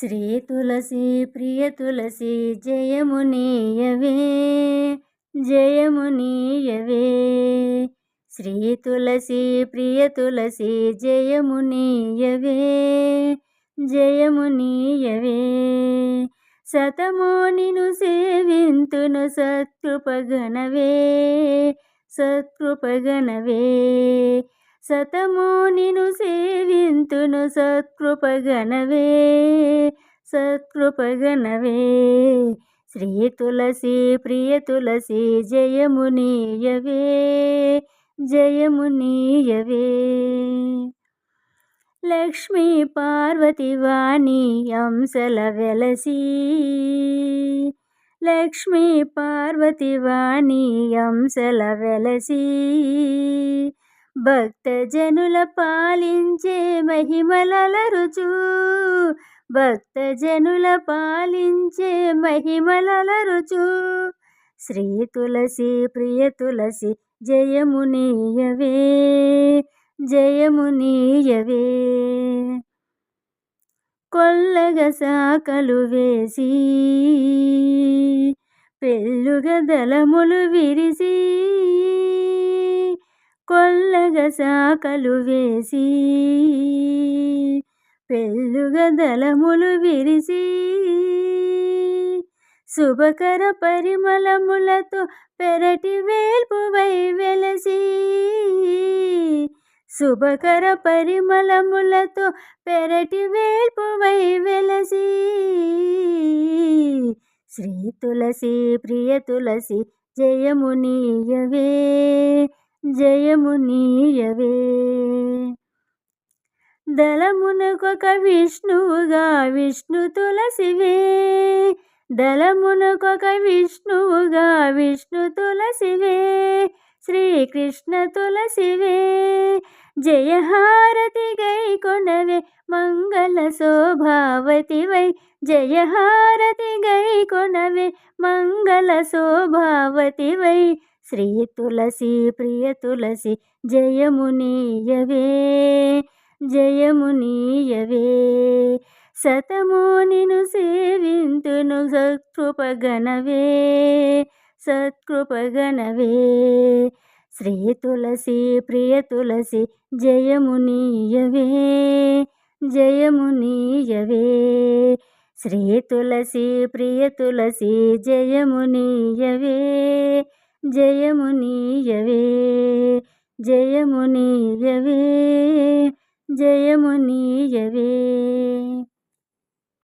శ్రీ తులసి ప్రియ తులసి జయమునీయవే జయమునీయవే. శ్రీ తులసి ప్రియ తులసి జయమునీయవే జయమునీయవే. జయము సతమో నిను సేవింతును సత్కృపగణవే సత్కృపగణవే సతము నిను సేవింతును సత్కృపగణవే సత్కృపగణవే శ్రీ తులసి ప్రియ తులసి జయమునీయవే జయమునీయవే లక్ష్మీ పార్వతి వాణి అంశల వెలసి లక్ష్మీ పార్వతి వాణి అంశల వెలసి. భక్తజనుల పాలించే మహిమలల రుచు. భక్తజనుల పాలించే మహిమలల రుచు. శ్రీ తులసి ప్రియ తులసి జయమునీయవే జయమునీయవే కొల్లగ సాకలు వేసి పెళ్ళుగ దళములు విరిసి కొల్లగ శాఖలు వేసి పెళ్ళుగ దళములు విరిసి శుభకర పరిమళములతో పెరటి వేల్పువై వెలసి శుభకర పరిమళములతో పెరటి వేల్పువై వెలసి శ్రీ తులసి ప్రియ తులసి జయముని యవే జయము నీయవే దళమునకొక విష్ణువుగా విష్ణు తులసివే. దళమునకొక విష్ణువుగా విష్ణు తులసివే. శ్రీకృష్ణ తులసివే. జయహారతి గై కొనవే మంగళ శోభావతివై. జయహారతి గై కొనవే మంగళ శోభావతివై. శ్రీ తులసి ప్రియ తులసి జయమునీయవే జయమునీయవే జయము సతము నిను సేవింతును సత్కృపగణవే సత్కృపగణవే శ్రీ తులసి ప్రియ తులసి జయమునీయవే జయమునీయవే శ్రీ తులసి ప్రియ తులసి జయమునీయవే జయము నీయవే జయము నీయవే జయము నీయవే